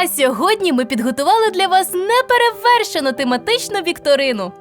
А сьогодні ми підготували для вас неперевершену тематичну вікторину.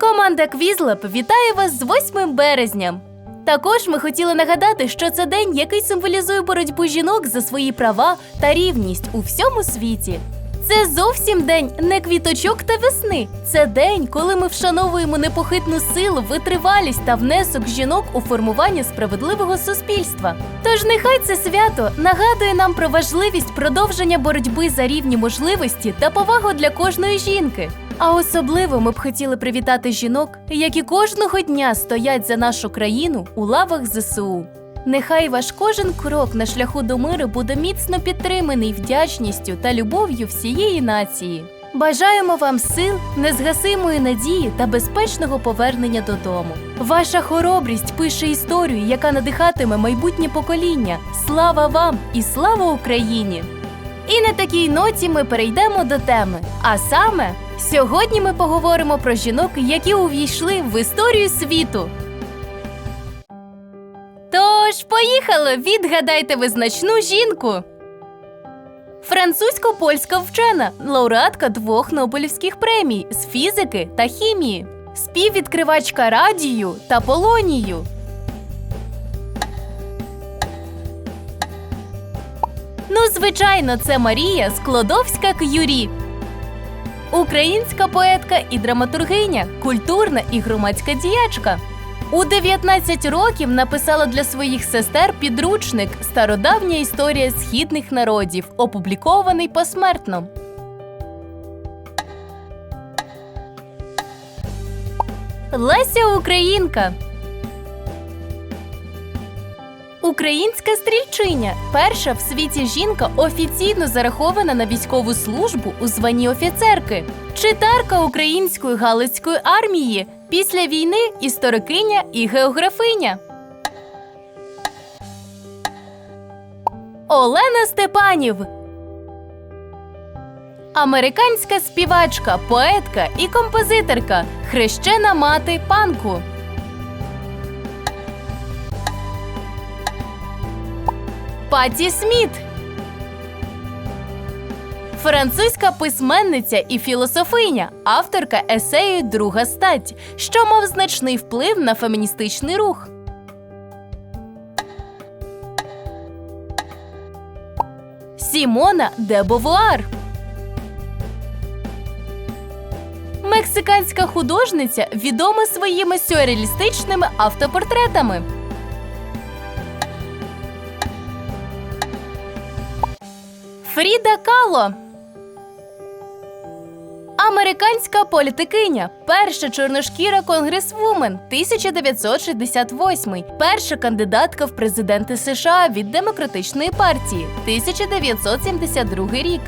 Команда Квізлаб вітає вас з 8 березня. Також ми хотіли нагадати, що це день, який символізує боротьбу жінок за свої права та рівність у всьому світі. Це зовсім день не квіточок та весни. Це день, коли ми вшановуємо непохитну силу, витривалість та внесок жінок у формування справедливого суспільства. Тож нехай це свято нагадує нам про важливість продовження боротьби за рівні можливості та повагу для кожної жінки. А особливо ми б хотіли привітати жінок, які кожного дня стоять за нашу країну у лавах ЗСУ. Нехай ваш кожен крок на шляху до миру буде міцно підтриманий вдячністю та любов'ю всієї нації. Бажаємо вам сил, незгасимої надії та безпечного повернення додому. Ваша хоробрість пише історію, яка надихатиме майбутнє покоління. Слава вам і слава Україні! І на такій ноті ми перейдемо до теми. А саме, сьогодні ми поговоримо про жінок, які увійшли в історію світу. Тож, поїхали! Відгадайте визначну жінку. Французько-польська вчена, лауреатка двох Нобелівських премій з фізики та хімії, співвідкривачка радію та полонію. Ну, звичайно, це Марія Склодовська К'юрі. Українська поетка і драматургиня, культурна і громадська діячка. У 19 років написала для своїх сестер підручник Стародавня історія східних народів, опублікований посмертно. Леся Українка. Українська стрільчиня перша в світі жінка офіційно зарахована на військову службу у званні офіцерки, читарка української галицької армії, після війни історикиня і географиня. Олена Степанів. Американська співачка, поетка і композиторка, хрещена мати панку. Паті Сміт. Французька письменниця і філософиня, авторка есею Друга стать, що мав значний вплив на феміністичний рух. Сімона де Бовуар. Мексиканська художниця відома своїми сюрреалістичними автопортретами. Фріда Кало. Американська політикиня, перша чорношкіра конгресвумен 1968, перша кандидатка в президенти США від Демократичної партії 1972 рік.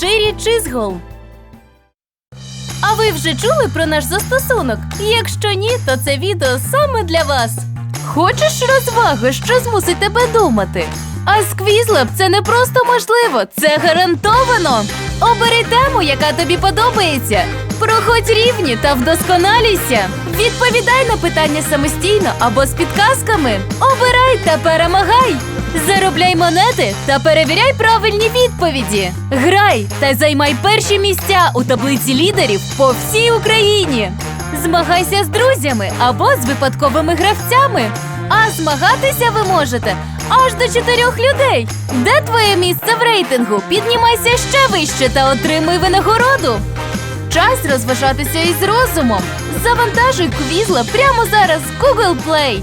Ширі Чизгол. А ви вже чули про наш застосунок? Якщо ні, то це відео саме для вас. Хочеш розваги, що змусить тебе думати? А з це не просто можливо, це гарантовано. Обери тему, яка тобі подобається. Проходь рівні та вдосконалюйся. Відповідай на питання самостійно або з підказками. Обирай та перемагай. Заробляй монети та перевіряй правильні відповіді. Грай та займай перші місця у таблиці лідерів по всій Україні. Змагайся з друзями або з випадковими гравцями. А змагатися ви можете аж до чотирьох людей. Де твоє місце в рейтингу? Піднімайся ще вище та отримуй винагороду. Час розважатися із розумом. Завантажуй квізла прямо зараз в Google Play.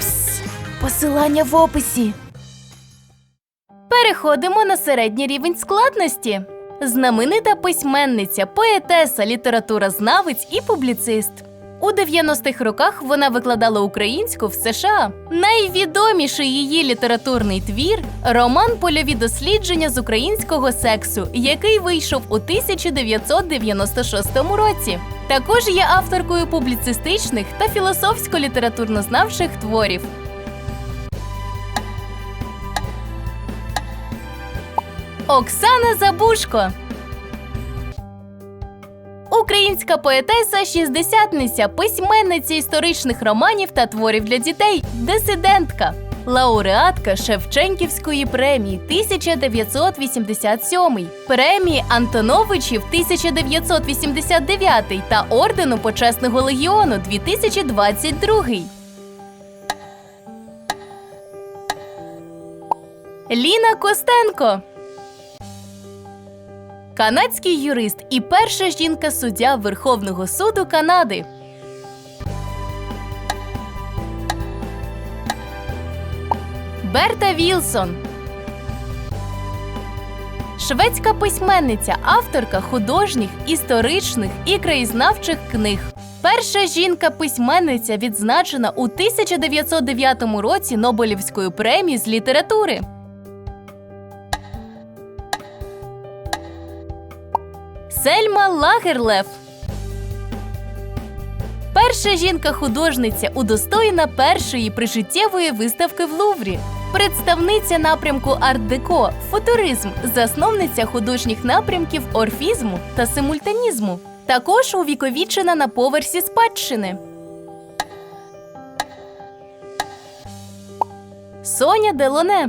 Пс, посилання в описі. Переходимо на середній рівень складності. Знаменита письменниця, поетеса, літературознавець і публіцист. У 90-х роках вона викладала українську в США. Найвідоміший її літературний твір роман Польові дослідження з українського сексу, який вийшов у 1996 році. Також є авторкою публіцистичних та філософсько-літературнознавчих творів. Оксана Забушко. Українська поетеса, шістдесятниця, письменниця історичних романів та творів для дітей, дисидентка, лауреатка Шевченківської премії 1987, премії Антоновичів 1989 та ордену Почесного легіону 2022. Ліна Костенко. Канадський юрист і перша жінка суддя Верховного суду Канади. Берта Вілсон. Шведська письменниця, авторка художніх, історичних і краєзнавчих книг. Перша жінка-письменниця відзначена у 1909 році Нобелівською премією з літератури. Сельма Лагерлев. Перша жінка-художниця удостоєна першої прижиттєвої виставки в Луврі. Представниця напрямку арт-деко, футуризм, засновниця художніх напрямків орфізму та симультанізму. Також увіковічена на поверсі спадщини. Соня Делоне.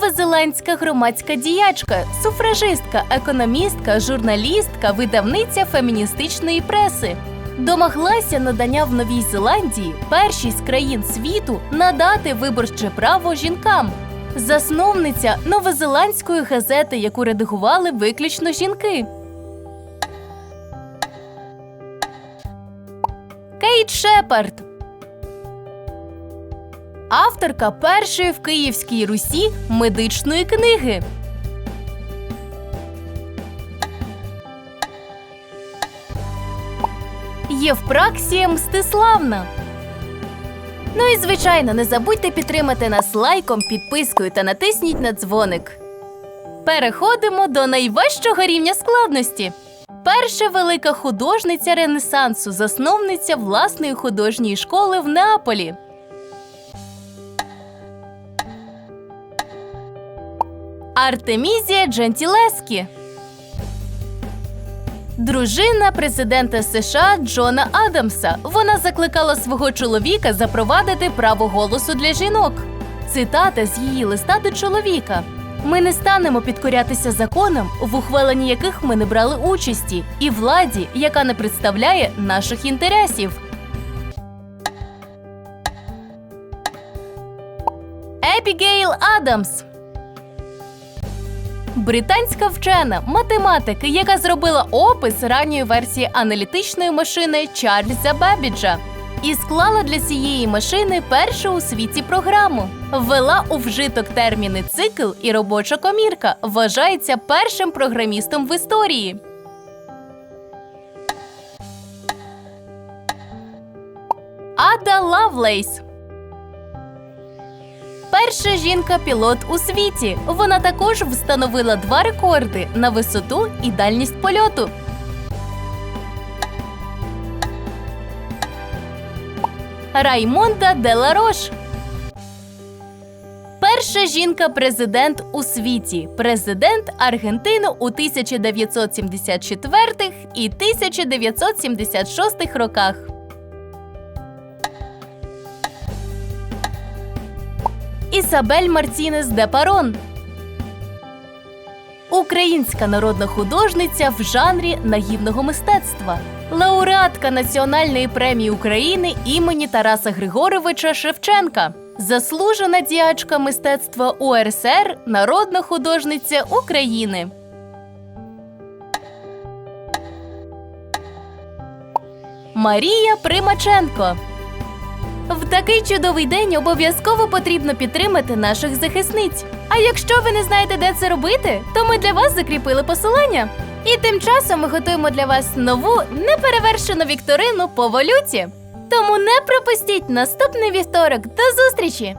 Новозеландська громадська діячка, суфражистка, економістка, журналістка, видавниця феміністичної преси. Домоглася надання в Новій Зеландії першій з країн світу надати виборче право жінкам. Засновниця новозеландської газети, яку редагували виключно жінки. Кейт Шепард. Авторка першої в Київській Русі медичної книги. Євпраксія Мстиславна. Ну і звичайно, не забудьте підтримати нас лайком, підпискою та натисніть на дзвоник. Переходимо до найвищого рівня складності. Перша велика художниця Ренесансу, засновниця власної художньої школи в Неаполі. Артемізія Джентілескі. Дружина президента США Джона Адамса. Вона закликала свого чоловіка запровадити право голосу для жінок. Цитата з її листа до чоловіка. Ми не станемо підкорятися законам, в ухваленні яких ми не брали участі, і владі, яка не представляє наших інтересів. Епігейл Адамс. Британська вчена математика, яка зробила опис ранньої версії аналітичної машини Чарльза Бебіджа і склала для цієї машини першу у світі програму. Ввела у вжиток терміни цикл і робоча комірка. Вважається першим програмістом в історії. Ада Лавлейс. Перша жінка-пілот у світі. Вона також встановила два рекорди на висоту і дальність польоту. Раймонда Деларош. Перша жінка-президент у світі. Президент Аргентини у 1974 і 1976 роках. Ісабель Мартінес де Парон. Українська народна художниця в жанрі наївного мистецтва. Лауреатка Національної премії України імені Тараса Григоровича Шевченка. Заслужена діячка мистецтва УРСР, народна художниця України. Марія Примаченко. В такий чудовий день обов'язково потрібно підтримати наших захисниць. А якщо ви не знаєте, де це робити, то ми для вас закріпили посилання. І тим часом ми готуємо для вас нову неперевершену вікторину по валюті. Тому не пропустіть наступний вівторок. До зустрічі!